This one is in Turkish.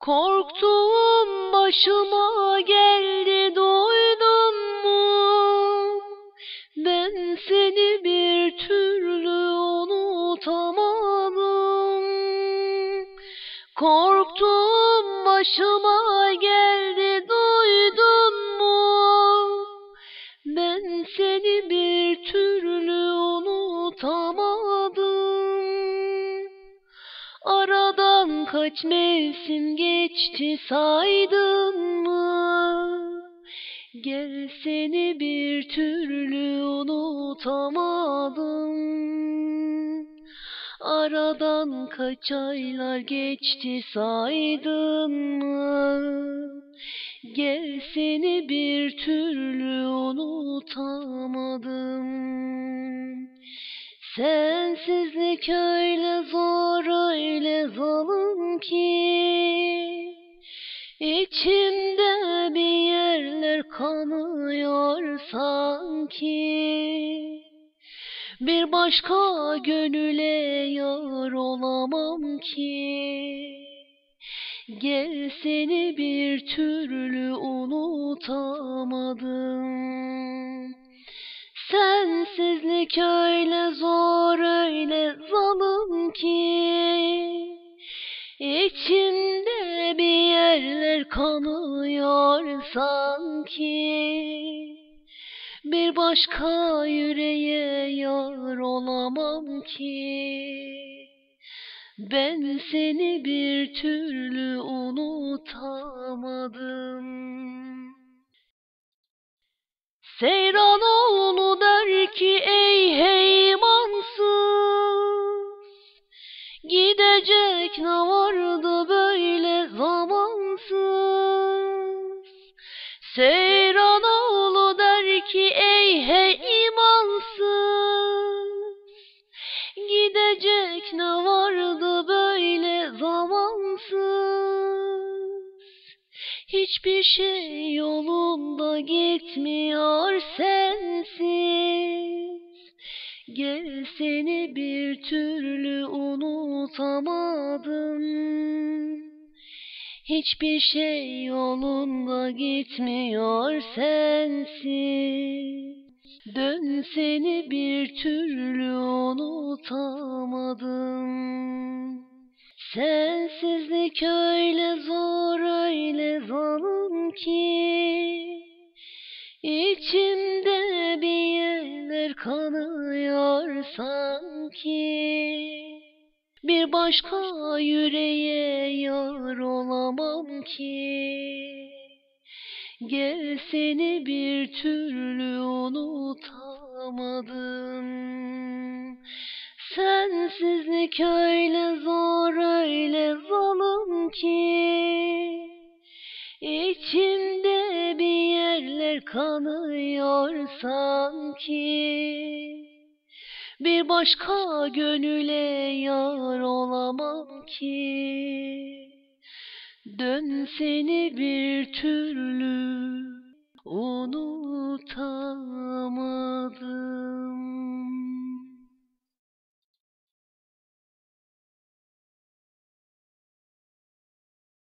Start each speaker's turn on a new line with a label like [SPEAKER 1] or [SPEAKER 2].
[SPEAKER 1] Korktuğum başıma geldi duydun mu? Ben seni bir türlü unutamadım. Korktuğum başıma geldi kaç mevsim geçti saydın mı? Gel seni bir türlü unutamadım. Aradan kaç aylar geçti saydın mı? Gel seni bir türlü unutamadım. Sensizlik öyle kanıyor sanki. Bir başka gönüle yar olamam ki. Gel seni bir türlü unutamadım. Sensizlik öyle zor öyle zalim ki. İçimde yerler kanıyor sanki. Bir başka yüreğe yar olamam ki. Ben seni bir türlü unutamadım. Seyranoğlu der ki ey hey imansız Gidecek ne Seyranoğlu der ki ey hey imansız. Gidecek ne vardı böyle zamansız? Hiçbir şey yolunda gitmiyor sensiz. Gel seni bir türlü unutamadım Hiçbir şey yolunda gitmiyor sensiz. Dön seni bir türlü unutamadım. Sensizlik öyle zor öyle zalim ki İçimde bir yerler kanıyor sanki Bir başka yüreğe yar olamam ki. Gel seni bir türlü unutamadım. Sensizlik öyle zor öyle zalim ki. İçimde bir yerler kanıyor sanki bir başka gönüle yar olamam ki. Dön seni bir türlü unutamadım